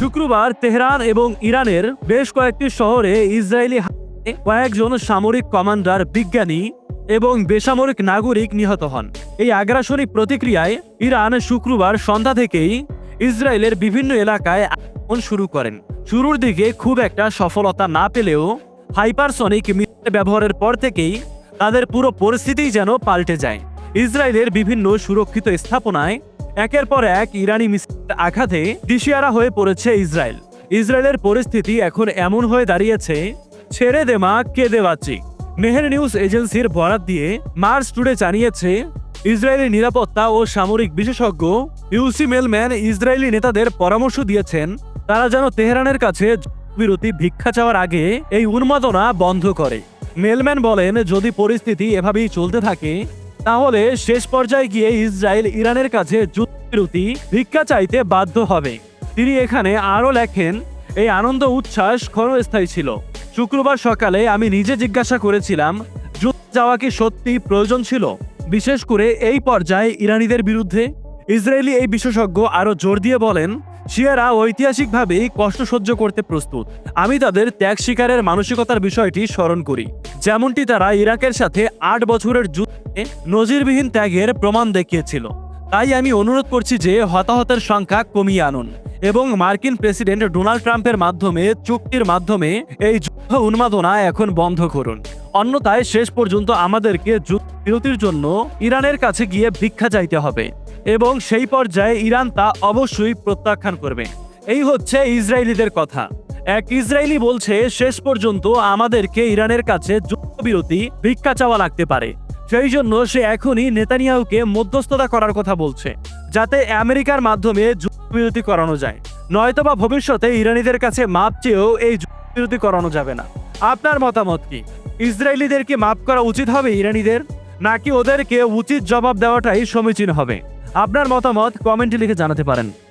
শুক্রবার তেহরান এবং ইরানের বেশ কয়েকটি শহরে ইসরায়েলি কয়েকজন সামরিক কমান্ডার বিজ্ঞানী এবং বেসামরিক নাগরিক নিহত হন। এই আগ্রাসনিক প্রতিক্রিয়ায় ইরান শুক্রবার সন্ধ্যা থেকেই ইসরায়েলের বিভিন্ন এলাকায় আক্রমণ শুরু করেন। শুরুর দিকে খুব একটা সফলতা না পেলেও হাইপারসনিক মিসাইল ব্যবহারের পর থেকেই তাদের পুরো পরিস্থিতিই যেন পাল্টে যায়। ইসরায়েলের বিভিন্ন সুরক্ষিত স্থাপনায় একের পর এক ইরানি মিসাইলের আঘাতে দিশিয়ারা হয়ে পড়েছে ইসরায়েল। ইসরায়েলের পরিস্থিতি এখন এমন হয়ে দাঁড়িয়েছে, ছেড়ে দে মা কেঁদে বাঁচি। মেহের নিউজ এজেন্সির বরাত দিয়ে মার্স টুডে জানিয়েছে, ইসরায়েলি নিরাপত্তা ও সামরিক বিশেষজ্ঞ ইউসি মেলম্যান ইসরায়েলি নেতাদের পরামর্শ দিয়েছেন, তারা যেন তেহরানের কাছে বিরতি ভিক্ষা চাওয়ার আগে এই উন্মাদনা বন্ধ করে। মেলম্যান বলেন, যদি পরিস্থিতি এভাবেই চলতে থাকে তাহলে শেষ পর্যায়ে গিয়ে ইসরায়েল ইরানের কাছে যুদ্ধবিরতি ভিক্ষা চাইতে বাধ্য হবে। তিনি এখানে আরও লেখেন, এই আনন্দ উচ্ছ্বাস ক্ষণস্থায়ী ছিল। শুক্রবার সকালে আমি নিজে জিজ্ঞাসা করেছিলাম, যুদ্ধ যাওয়া কি সত্যি প্রয়োজন ছিল? বিশেষ করে এই পর্যায়ে ইরানিদের বিরুদ্ধে। ইসরায়েলি এই বিশেষজ্ঞ আরও জোর দিয়ে বলেন, শিয়ারা ঐতিহাসিকভাবেই কষ্ট সহ্য করতে প্রস্তুত। আমি তাদের ত্যাগ শিকারের মানসিকতার বিষয়টি স্মরণ করি। যেমনটি তারা ইরাকের সাথে আট বছরের যুদ্ধে নজিরবিহীন ত্যাগের প্রমাণ দেখিয়েছিল। তাই আমি অনুরোধ করছি যে হতাহতের সংখ্যা কমিয়ে আনুন এবং মার্কিন প্রেসিডেন্ট ডোনাল্ড ট্রাম্পের মাধ্যমে, চুক্তির মাধ্যমে এই যুদ্ধ উন্মাদনা এখন বন্ধ করুন। অন্যথায় শেষ পর্যন্ত আমাদেরকে বিরতির জন্য ইরানের কাছে গিয়ে ভিক্ষা চাইতে হবে এবং সেই পর্যায়ে ইরান তা অবশ্যই প্রত্যাখ্যান করবে। এই হচ্ছে ইসরায়েলিদের কথা। এক ইসরায়েলি বলছে, শেষ পর্যন্ত আমাদেরকে ইরানের কাছে যুদ্ধবিরতি, ভিক্ষা চাওয়া লাগতে পারে। সেই জন্য সে এখনই নেতানিয়াহুকে মধ্যস্থতা করার কথা বলছে, যাতে আমেরিকার মাধ্যমে যুদ্ধবিরতি করানো যায়। নয়তোবা ভবিষ্যতে ইরানিদের কাছে মাপ চেয়েও এই যুদ্ধবিরতি করানো যাবে না। আপনার মতামত কি? ইসরায়েলিদেরকে মাপ করা উচিত হবে ইরানিদের? নাকি ওদেরকে উচিত জবাব দেওয়াটাই সমীচীন হবে? আপনার মতামত কমেন্টে লিখে জানাতে পারেন।